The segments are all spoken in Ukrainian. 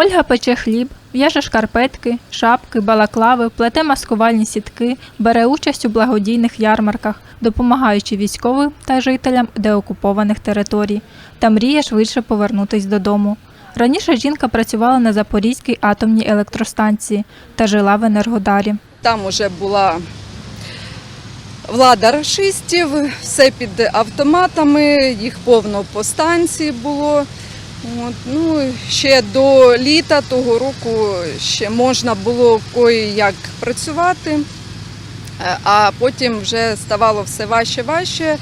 Ольга пече хліб, в'яже шкарпетки, шапки, балаклави, плете маскувальні сітки, бере участь у благодійних ярмарках, допомагаючи військовим та жителям деокупованих територій, та мріє швидше повернутись додому. Раніше жінка працювала на Запорізькій атомній електростанції та жила в Енергодарі. Там уже була влада рашистів, все під автоматами, їх повно по станції було. От, ну, ще до літа того року ще можна було кої-як працювати, Е, а потім вже ставало все важче важче.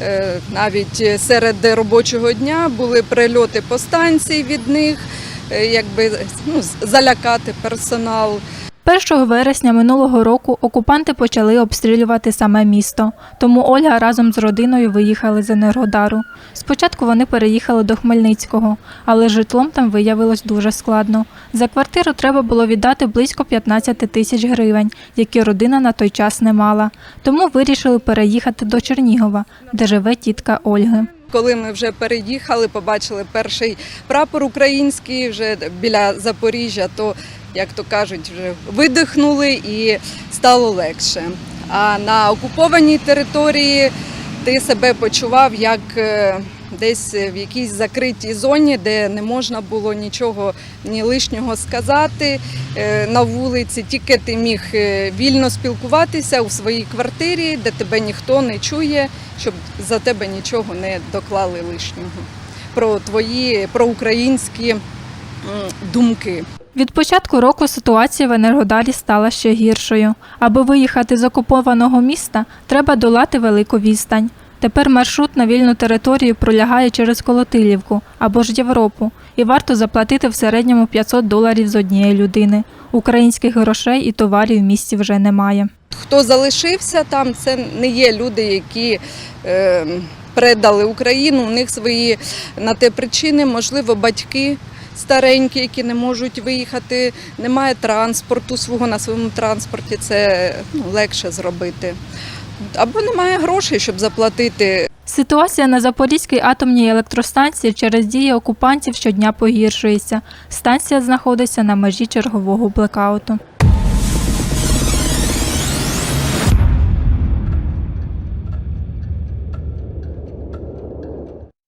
Е, Навіть серед робочого дня були прильоти по станції від них, е, якби ну, залякати персонал. 1 вересня минулого року окупанти почали обстрілювати саме місто, тому Ольга разом з родиною виїхали з Енергодару. Спочатку вони переїхали до Хмельницького, але житлом там виявилось дуже складно. За квартиру треба було віддати близько 15 тисяч гривень, які родина на той час не мала. Тому вирішили переїхати до Чернігова, де живе тітка Ольги. Коли ми вже переїхали, побачили перший прапор український вже біля Запоріжжя, то, як то кажуть, вже видихнули і стало легше. А на окупованій території ти себе почував як е, десь в якійсь закритій зоні, де не можна було нічого ні лишнього сказати е, на вулиці. Тільки ти міг е, вільно спілкуватися у своїй квартирі, де тебе ніхто не чує, щоб за тебе нічого не доклали лишнього. Про твої проукраїнські м, думки. Від початку року ситуація в Енергодарі стала ще гіршою. Аби виїхати з окупованого міста, треба долати велику відстань. Тепер маршрут на вільну територію пролягає через Колотилівку або ж Європу, і варто заплатити в середньому 500 доларів з однієї людини. Українських грошей і товарів в місті вже немає. Хто залишився там, це не є люди, які е, предали Україну. У них свої на те причини, можливо, батьки старенькі, які не можуть виїхати, немає транспорту свого на своєму транспорті. Це ну, легше зробити. Або немає грошей, щоб заплатити Ситуація на Запорізькій атомній електростанції через дії окупантів щодня погіршується. Станція знаходиться на межі чергового блекауту.